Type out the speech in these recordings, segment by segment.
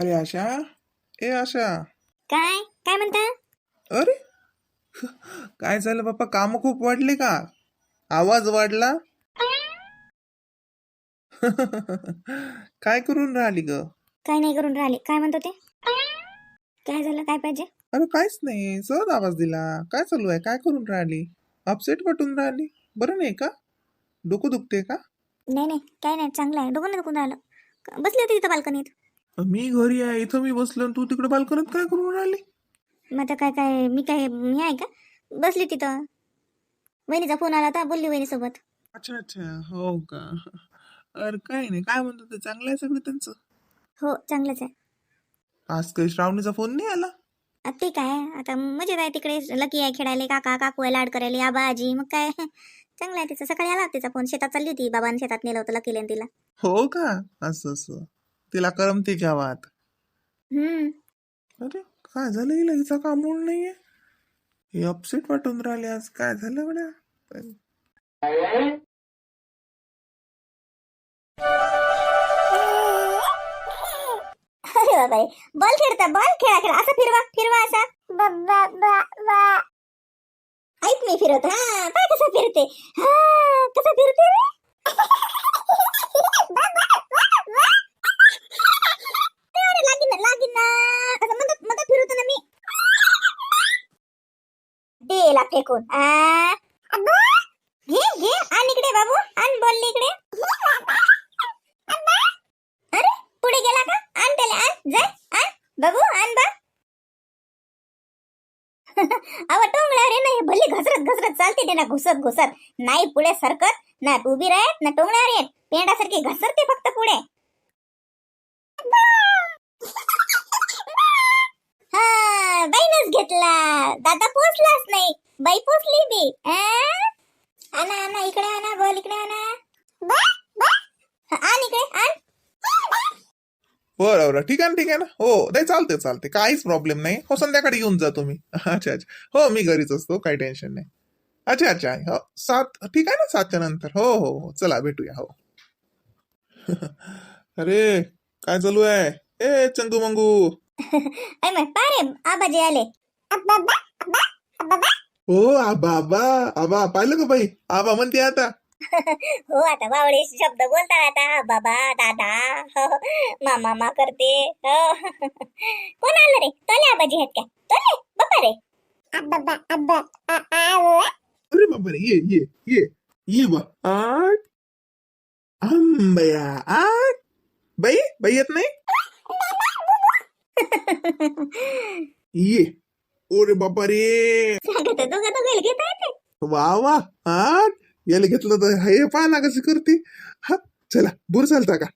अरे आशा ए आशा. काय? काय म्हणता? अरे? काय झालं बाप्पा? काम खूप वाढले का? आवाज वाढला? काय करून राहिली ग? काय नाही करून राहिले. काय म्हणतो ते काय झालं? काय पाहिजे? अरे काहीच नाही. सहज आवाज दिला. काय चालू आहे? काय करून राहिली? अपसेट वाटून राहिली? बरं नाही का? डोकं दुखते का? नाही नाही. काय नाही. चांगलं आहे. डोकं नाही दुखून राहिलं. बसली होती तिथं बाल्कनीत. मी घरी आहे इथं मी बसलो आणि तू तिकडे बाल्कनीत काय करून राहिली? मग आता काय काय मी काय हे आहे का? बसली तिथं. वहिनीचा फोन आला होता बोलली वहिनीसोबत. अच्छा अच्छा. हो का? अरे काय नाही. काय म्हणतो ते चांगलं आहे सगळं त्यांचं? हो चांगलंच आहे. आज काही श्रावणीचा फोन नाही आला? आता ते काय? आता मजेत आहे तिकडे. लकी आहे खेळायला काका काकू आहे लाड करायला आबा आजी मग काय? चांगलं आहे तिचं. सकाळी आला होता तिचा फोन. शेतात चालली होती. बाबांनी शेतात नेलं होतं लकीला तिला. हो का? असं असं. तिला करमते गावात. हम्म. अरे काय झालं हिला? हिचा काम म्हणून नाहीये. हे अपसेट वाटून राहिले आज. काय झालं बड्या अरे बॉल खेळता बॉल खेळा खेळा. असं फिरवा फिरवा असा. ऐक मी फिरवत. हा पाय कसं फिरते. हा कसं फिरते? अरे लागीन लागीन ना असं मदत मदत फिरवतो ना मी देला फेकून घे घे आण इकडे बाबू आण बोलले इकडे अरे पुढे गेला का आण त्याला आण जाय आण बाबू आण बा अव टोंगळ्या रे नाही भली घसरत घसरत चालते ते ना घुसत घुसत नाही पुढे सरकत ना उभी राहत ना टोंगळ्या रे पेंडासारखी घसरते फक्त पुढे बाईनच घेतला. दादा पोचलाच नाही. बाई पोचली बी. आणा आणा इकडे आणा बॉल इकडे आणा. आण इकडे आण. बरं बरं ठीक आहे ना ठीक आहे ना. हो नाही चालते चालते काहीच प्रॉब्लेम नाही. हो संध्याकाळी येऊन जा तुम्ही. अच्छा अच्छा. हो मी घरीच असतो काही टेन्शन नाही. अच्छा अच्छा हो सात ठीक आहे ना सातच्या नंतर. हो हो हो चला भेटूया हो. अरे काय चालू आहे? ए चंगू मंगू. ऐ मग पारे आबाजी आले हो आबा पाहिलं का बाई आबा म्हणते आता हो आता बावळे शब्द बोलतात आता बाबा दादा हो, मामा मा करते हो. कोण आलं रे तोले आबाजी आहेत काय तोले बापा रे अरे बाबा रे ये ये ये ये बा आठ आंबया आठ बाई बाई येत नाही ये ओरे बापा रे. सांगत दोघं दोघं घेता येते? वा वा. आठ याला घेतलं तर हे पहा कसं करते. हा चला बुर चालता का?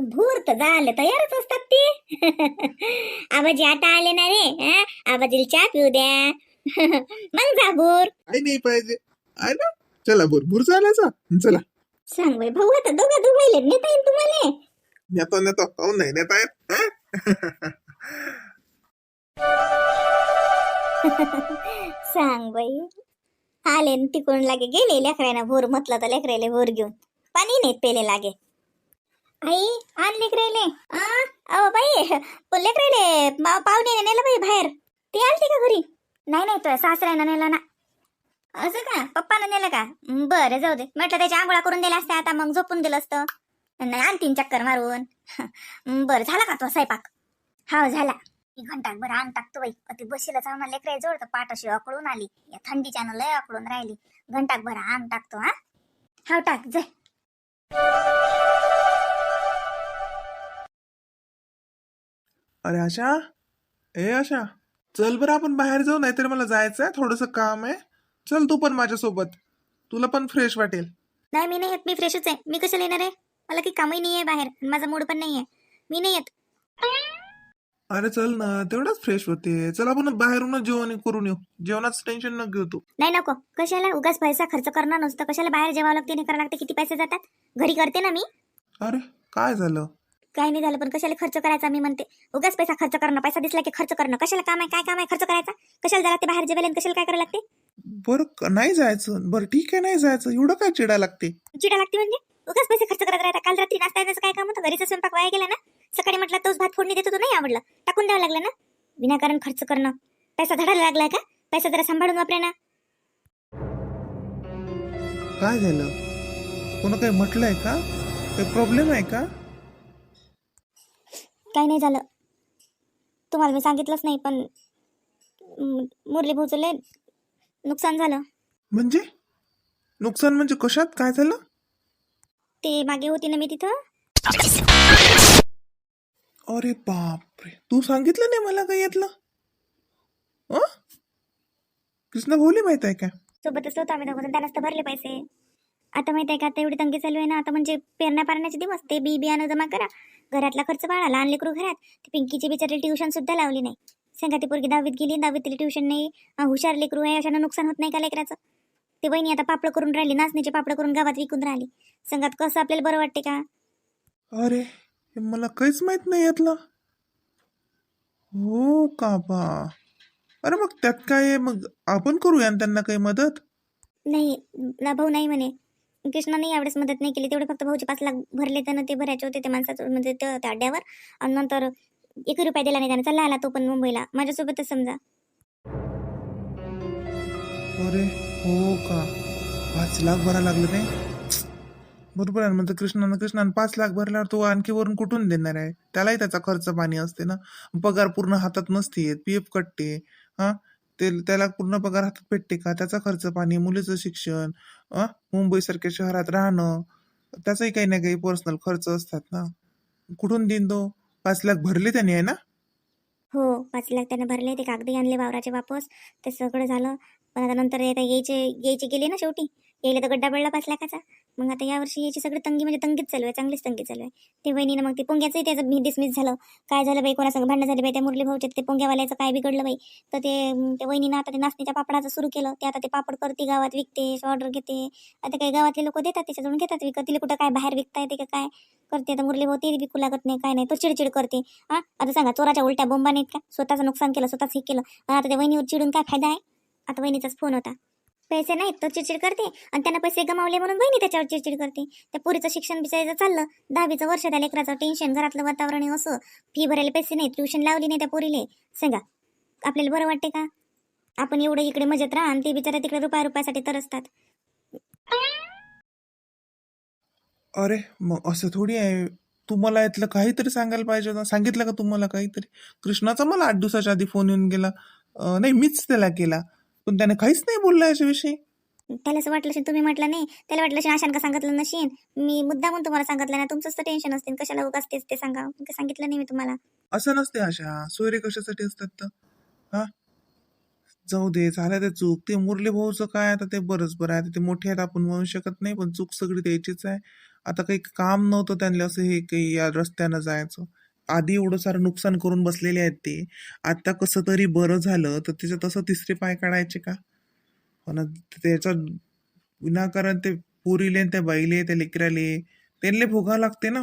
भूर तर झाले तयारच असतात ते. आबाजी आता आले ना रे हा? आबाजीला चहा पिऊ द्या. मग जा भूर. काही नाही पाहिजे. आहे ना? चला बुर बुर चालायचा चला. सांग बाई भाऊ आता दोघं दोघं नेता येईल तुम्हाला. नेतो नेतो. काऊन नाही नेता येत. हा? सांग बाई. आले न तिकडून लागे गेले लेकरायना भोर म्हटलं तर लेकरायले भोर घेऊन. पाणी नेत पेले लागे. आई आण लेकरायले. अहो बाई पण लेकरायले पाहुणे नेलं बाई बाहेर. ते आलते का घरी? नाही नाही तुझ्या सासऱ्यानं नेलं ना. असं का? पप्पानं नेलं का? बरं जाऊ दे. म्हटलं त्याच्या आंघोळा करून दिल्या असत्या आता मग झोपून दिलं असतं. नाही आणतीन चक्कर मारून. हं, बरं झाला का तो स्वयंपाक? हा झाला. मी बरं अंग टाकतो बाई. ती बशीला चालून लेकराय जोड तर पाठ अशी अकळून आली. या थंडीच्यानं लय अकळून राहिली. घंटाक बरं अंग टाकतो हा. हाव टाक जाय अरे आशा ए आशा चल बरं आपण बाहेर जाऊ नाहीतर मला जायचं आहे थोडंसं काम आहे. चल तू पण माझ्यासोबत. तुला पण फ्रेश वाटेल. नाही मी नाही येत मी फ्रेशच आहे. मी कशाला येणार आहे? मला काही कामही नाही आहे बाहेर आणि माझा मूड पण नाही आहे मी नाही येत. अरे चल ना तेवढंच फ्रेश होते. चल आपण बाहेरूनच जेवण करून येऊ. जेवणाचं टेन्शन न घेऊ तू. नाही नको. कशाला उगाच पैसा खर्च करणं नसतं? कशाला बाहेर जेवावं लागते नाही करावं लागते? किती पैसे जातात? घरी करते ना मी. अरे काय झालं? काही नाही झालं पण कशाला खर्च करायचा? मी म्हणते उगाच पैसा खर्च करणं पैसा दिसला की खर्च करणं. कशाला काम आहे काय काम आहे खर्च करायचा? कशाला जायला लागते बाहेर जेवायला आणि कशाला काय करायला लागते? बरं क- नाही जायचं. बरं ठीक आहे नाही जायचं. एवढं काय चिडा लागते? चिडा लागते म्हणजे? उगाच पैसे खर्च करत राहता काल रात्री नाश्ता काय काम होतं? घरीचा स्वयंपाक वाया गेला ना? सकाळी म्हटलं तो फोडणी देतो तो नाही आवडलं. टाकून द्यावं लागलं ना? विनाकारण खर्च करणं. पैसा धडायला लागलाय का? पैसा जरा सांभाळून वापरे ना. काय झालं? कोण काही म्हटलंय का? काही प्रॉब्लेम आहे का? काही नाही झालं. तुम्हाला मी सांगितलंच नाही पण म- मुरली भाऊचं लय नुकसान झालं. म्हणजे? नुकसान म्हणजे कशात? काय झालं? ते मागे होती ना मी तिथं? अरे बापरे. तू सांगितलं नाही मला काही यातलं? कृष्णा भाऊली माहीत आहे का? सोबतच होतो आम्ही दोघं त्यालाच तर भरले पैसे. आता माहीत आहे का आता एवढी तंगी चालू आहे ना? आता म्हणजे पेरण्या पारण्याचे दिवस. ते बी बियाणं जमा करा. घरातला खर्च बाळा लहान लेकरू घरात. ते पिंकीची बिचारी ट्युशन सुद्धा लावली नाही. सांगा ती पोरगी दहावीत गेली दहावीत तिला ट्युशन नाही. हुशार लेकरू आहे. अशानं नुकसान होत नाही का लेकराचं? ते वहिनी आता पापड करून राहिली नाचणीचे पापड करून गावात विकून राहिली. सांगात कसं आपल्याला बरं वाटते का? अरे हे मला काहीच माहीत नाही यातलं. हो का बा? अरे मग त्यात काय आहे? मग आपण करूया ना त्यांना काही मदत? नाही ना भाऊ नाही म्हणे. कृष्णाने यावेळेस मदत नाही केली. तेवढे फक्त भाऊचे पाच लाख भरले त्यानं ते भरायचे होते त्या माणसाचं म्हणजे त्या त्या अड्ड्यावर. आणि नंतर एक रुपया दिला नाही त्याने. चालला आला तो पण मुंबईला. माझ्यासोबतच समजा. अरे हो का? पाच लाख भरा लागलं काय? बरोबर आहे म्हणतो कृष्णानं कृष्णानं पाच लाख भरल्यावर तो आणखी वरून कुठून देणार आहे? त्यालाही त्याचा खर्च पाणी असते ना. पगार पूर्ण हातात नसते पी एफ कटते. हा? ते त्याला पूर्ण पगार हातात भेटते का? त्याचा खर्च पाणी मुलीचं शिक्षण मुंबईसारख्या शहरात राहणं त्याचाही काही ना काही पर्सनल खर्च असतात ना. कुठून देईन तो? पाच लाख भरले त्याने आहे ना? हो पाच लाख त्याने भरले ते कागदी आणले वावराचे वापस. ते सगळं झालं. पण आता नंतर यायचे यायचे गेले ना शेवटी. यायला तर गड्डा पडला पाच लाखाचा. मग आता यावर्षी याची सगळी तंगी म्हणजे तंगीच चालू आहे चांगलीच तंगी चालू आहे. ते वहिनीनं मग ते पोंग्याचंही त्याचं मी डिसमिस झालं. काय झालं बाई? कोणासंग भांडणं झाली बाई? त्या मुरली भाऊचे ते पोंग्यावाल्याचं काय बिघडलं बाई? तर ते ते त्या वहिनीनं आता ते नाचणीच्या पापडाचं सुरू केलं. ते आता ते पापड करते गावात विकते ऑर्डर घेते. आता काही गावातले लोक देतात त्याच्याजवळून घेतात विकत. तिला कुठं काय बाहेर विकता येते का काय? करते. आता मुरली भाऊ ते विकू लागत नाही काय नाही. तो चिडचिड करते. हा? आता सांगा चोराच्या उलट्या बोंबाने का स्वतःचं नुकसान केलं स्वतःच हे केलं. आणि आता त्या वहिनीवर चिडून काय फायदा आहे? आता वहिनीचाच फोन होता. पैसे नाहीत तर चिडचिड करते आणि त्यांना पैसे गमावले म्हणून बहिणी त्याच्यावर चिडचिड करते. त्या पुरीचं शिक्षण बिचारायचं चाललं दहावीचं वर्ष त्या लेकराचं टेन्शन घरातलं वातावरण आहे असं. फी भरायला पैसे नाही ट्युशन लावली नाही त्या पोरीले. सांगा आपल्याला बरं वाटते का? आपण एवढं इकडे मजेत राहा आणि ते बिचारा तिकडे रुपया रुपयासाठी तरसतात. अरे मग असं थोडी आहे. तुम्हाला यातलं काहीतरी सांगायला पाहिजे होतं. सांगितलं का तुम्हाला काहीतरी? कृष्णाचा मला आठ दिवसाच्या आधी फोन येऊन गेला. नाही मीच त्याला केला. पण त्याने काहीच नाही बोलला याच्याविषयी. त्याला असं वाटलं तुम्ही म्हटलं नाही. त्याला वाटलं असेल आशान का सांगितलं नशीन मी मुद्दा म्हणून तुम्हाला सांगितलं ना तुमचंच तर टेन्शन असते. कशाला उगाच तेच ते सांगा. सांगितलं नाही मी तुम्हाला. असं नसते अशा सोयरे कशासाठी असतात तर? हा? जाऊ दे झालं ते चूक. ते मुरली भाऊचं काय आता? ते बरंच बरं आहे. ते मोठे आहेत आपण म्हणू शकत नाही पण चूक सगळी द्यायचीच आहे. आता काही काम नव्हतं त्यांना असं हे काही या रस्त्यानं जायचं. आधी एवढं सारं नुकसान करून बसलेले आहेत ते. आता कसं तरी बरं झालं तर त्याच्यात तसं तिसरे पाय काढायचे का? पण त्याच्या विनाकारण ते पुरीले त्या बाईले त्या लेकराले त्यांना भोगावं लागते ना.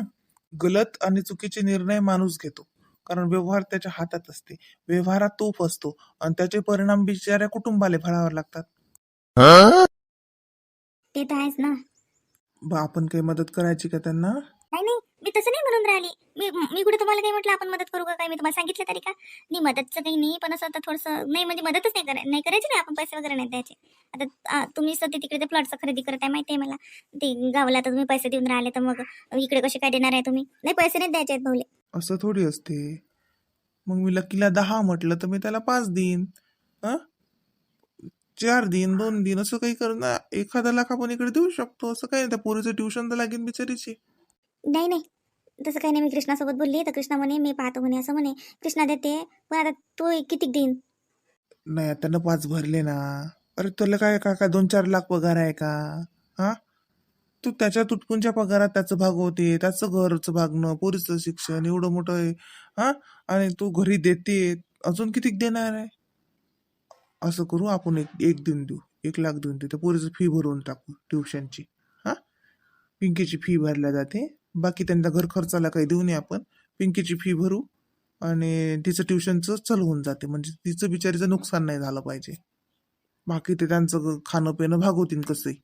गलत आणि चुकीचे निर्णय माणूस घेतो. कारण व्यवहार त्याच्या हातात असते. व्यवहारात तो फसतो आणि त्याचे परिणाम बिचाऱ्या कुटुंबाला फळावर लागतात. ते तर आहेच ना. बा आपण काही मदत करायची का त्यांना? नाही. म्हणून राहिली. मी मी कुठे तुम्हाला काही म्हटलं आपण मदत करू का काय मी तुम्हाला सांगितलं तरी का? नाही मदतचं काही नाही पण असं आता थोडंसं नाही म्हणजे मदतच नाही कराय नाही करायची नाही आपण पैसे वगैरे नाही द्यायचे. आता तुम्ही सध्या तिकडे ते प्लॉटचं खरेदी करत आहे माहिती आहे मला. ते गावाला तर तुम्ही पैसे देऊन राहिले तर मग इकडे कसे काय देणार आहे तुम्ही? नाही पैसे नाही द्यायचे आहेत भाऊले असं थोडी असते. मग मी लकीला दहा म्हटलं तर मी त्याला पाच देईन. हं? चार दिन दोन दिन असं काही करू ना. एखादा लाख आपण इकडे देऊ शकतो असं काही नाही. त्या पोरीचं ट्युशन तर लागेल बिचारीची. नाही नाही. तसं काही नाही मी कृष्णासोबत बोलली तर कृष्णा म्हणे मी पाहतो म्हणे असं म्हणे. कृष्णा देते पण आता तो किती देईन? नाही आता त्यानं पाच भरले ना. अरे तुला काय काका दोन चार लाख पगार आहे का? हा? तू त्याच्या तुटपुंच्या पगारात त्याचं भागवते त्याचं घरचं भागणं पोरीचं शिक्षण एवढं मोठं आहे. हा? आणि तू घरी देते अजून किती देणार आहे? असं करू आपण एक एक देऊन देऊ एक लाख देऊन देऊ. त्या पोरीचं फी भरून टाकू ट्युशनची हा? पिंकीची फी भरल्या जाते. बाकी त्यांना घर खर्चाला काही देऊ नये आपण. पिंकीची फी भरू आणि तिचं ट्युशनचं चालू होऊन जाते. म्हणजे तिचं बिचारीचं नुकसान नाही झालं पाहिजे. बाकी ते त्यांचं खाणं पिणं भागवतील कसंही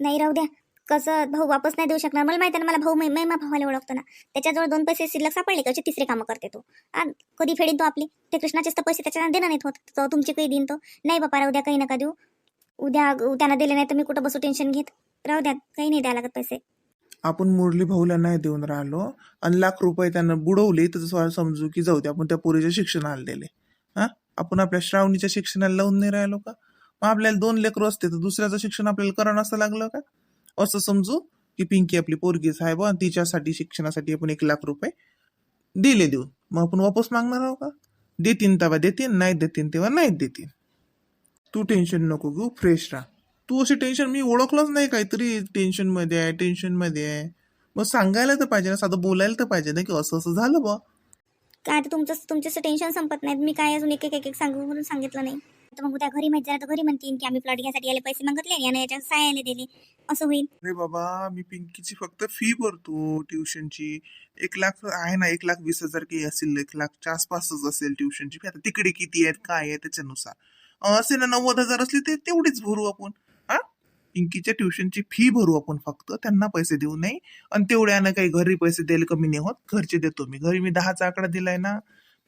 नाही राहू द्या. कसं भाऊ वापस नाही देऊ शकणार. मला माहिती आहे ना मला भाऊ महिमा भावाला ओळखतो ना. त्याच्याजवळ दोन पैसे शिल्लक सापडले कसे तिसरे कामं करते तो. आ, कधी फेडीन तो आपली. ते कृष्णाचेच तर पैसे त्याच्यानं देणार नाहीत होत. तो तुमचे काही देईन तो. नाही बापा द्या काही नका देऊ. उद्या त्यांना दिले नाही तर मी कुठं बसू टेन्शन घेत? राहू द्या काही नाही द्यायला लागत पैसे. आपण मुरली भाऊला नाही देऊन राहिलो. आणि लाख रुपये त्यांना बुडवले तर तसं समजू की जाऊ दे आपण त्या पोरीच्या शिक्षणाला दिले हा? आपण आपल्या श्रावणीच्या शिक्षणाला लावून नाही राहिलो का? मग आपल्याला दोन लेकरं असते तर दुसऱ्याचं शिक्षण आपल्याला करणं असं लागलं का? असं समजू की पिंकी आपली पोरगी साहेब आणि तिच्यासाठी शिक्षणासाठी आपण एक लाख रुपये दिले देऊन. मग आपण वापस मागणार आहोत का? देतीन तेव्हा देतीन नाही देतीन तेव्हा नाही देतीन. तू टेन्शन नको घेऊ फ्रेश राहा. तू अशी टेन्शन मी ओळखलंच नाही काहीतरी टेन्शनमध्ये आहे टेन्शनमध्ये आहे. मग सांगायला तर पाहिजे ना साधं बोलायला तर पाहिजे ना की असं असं झालं बा काय आता तुमचं तुमचं टेन्शन संपत नाहीत. मी काय अजून एक एक एक एक सांगू म्हणून सांगितलं नाही. तर मग उद्या घरी माहिती झालं तर घरी म्हणतील की आम्ही प्लॉट घ्यायसाठी याला पैसे मागितले याने याच्या सायाने दिले. असं होईल. अरे बाबा मी पिंकीची फक्त फी भरतो ट्युशनची एक लाख आहे ना एक लाख वीस हजार काही असेल एक लाखच्या आसपासच असेल ट्युशनची फी आता तिकडे किती आहेत काय आहे त्याच्यानुसार. असे ना नव्वद हजार असले ते तेवढीच भरू आपण. हा? पिंकीच्या ट्युशनची फी भरू आपण फक्त. त्यांना पैसे देऊ नये. आणि तेवढ्यानं काही घरी पैसे द्यायला कमी नाही होत. घरचे देतो मी. घरी मी दहाचा आकडा दिलाय ना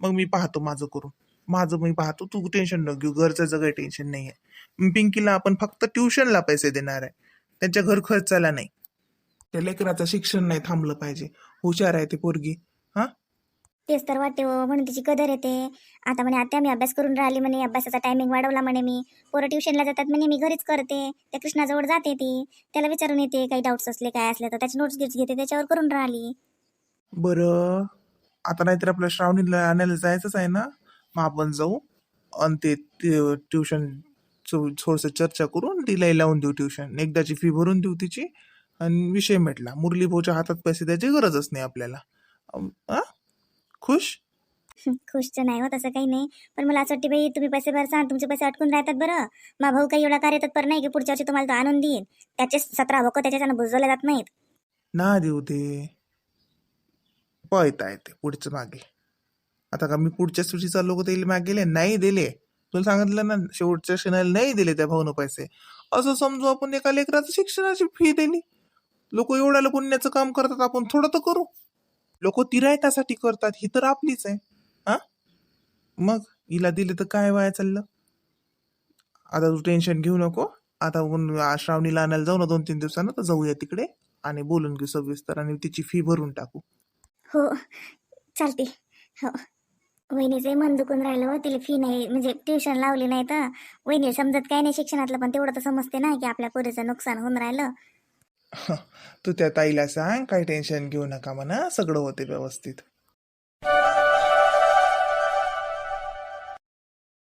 मग मी पाहतो माझं करून. माझं मी पाहतो. तू टेन्शन न घेऊ. घरचं काही टेन्शन नाही आहे पिंकीला आपण फक्त ट्युशनला पैसे देणार आहे. त्यांच्या घर खर्चाला नाही. त्या लेकराचं शिक्षण नाही थांबलं पाहिजे. हुशार आहे ते पोरगी. हा? तेच तर वाटते हो, म्हणून तिची कदर येते. आता म्हणे आता मी अभ्यास करून राहिली म्हणे अभ्यासाचा टायमिंग वाढवला म्हणे मी. पोरं ट्युशनला जातात म्हणे मी घरीच करते. त्या कृष्णाजवळ जाते ती. त्याला विचारून येते काही डाऊट्स असले काय असले तर त्याची नोट्स गिट्स घेते त्याच्यावर करून राहिली. बरं. आता नाहीतर आपल्या श्रावणीला आणायला जायचंच आहे ना? मग आपण जाऊ आणि ते ट्युशन थोडस चर्चा करून तिला लावून देऊ ट्युशन एकदाची फी भरून देऊ तिची. आणि विषय मिटला. मुरली भाऊच्या हातात पैसे द्यायची गरजच नाही आपल्याला. आ? खुश खुशचं नाही हो तसं काही नाही. पण मला असं वाटते बाई तुम्ही पैसे भरसा तुमचे पैसे अटकून राहतात बरं. मा भाऊ काही एवढा कार्य तत्पर नाही की पुढच्या वर्षी तुम्हाला तो आणून देईन. त्याचे सतरा भोकं त्याच्यानं बुजवले जात नाहीत. ना देऊ ते पळता येते पुढच्या मागे. आता का मी पुढच्या सुशीचा लोक त्याला मागे गेले नाही दिले. तुला सांगितलं ना शेवटच्या क्षणाला नाही दिले त्या भाऊनं पैसे. असं समजू आपण एका लेकराचं शिक्षणाची फी दिली लोक एवढ्याला पुण्याचं काम करतात आपण थोडं तर करू. लोक तिरायतासाठी करतात ही तर आपलीच आहे. हा? मग हिला दिले तर काय वाया चाललं? आता तू टेन्शन घेऊ नको. आता श्रावणीला आणायला जाऊ ना दोन तीन दिवसानं तर जाऊया तिकडे आणि बोलून घेऊ सविस्तर आणि तिची फी भरून टाकू. हो चालते हो. वहिनीचे मन दुखून राहिलं हो, तिला फी नाही म्हणजे ट्युशन लावली नाही तर. वहिनी समजत काय नाही शिक्षणातलं पण तेवढं तर समजते ना की आपल्या पोरीचं नुकसान होऊन राहिलं. तू त्या ताईला सांग काही टेन्शन घेऊ नका म्हणा सगळं होते व्यवस्थित.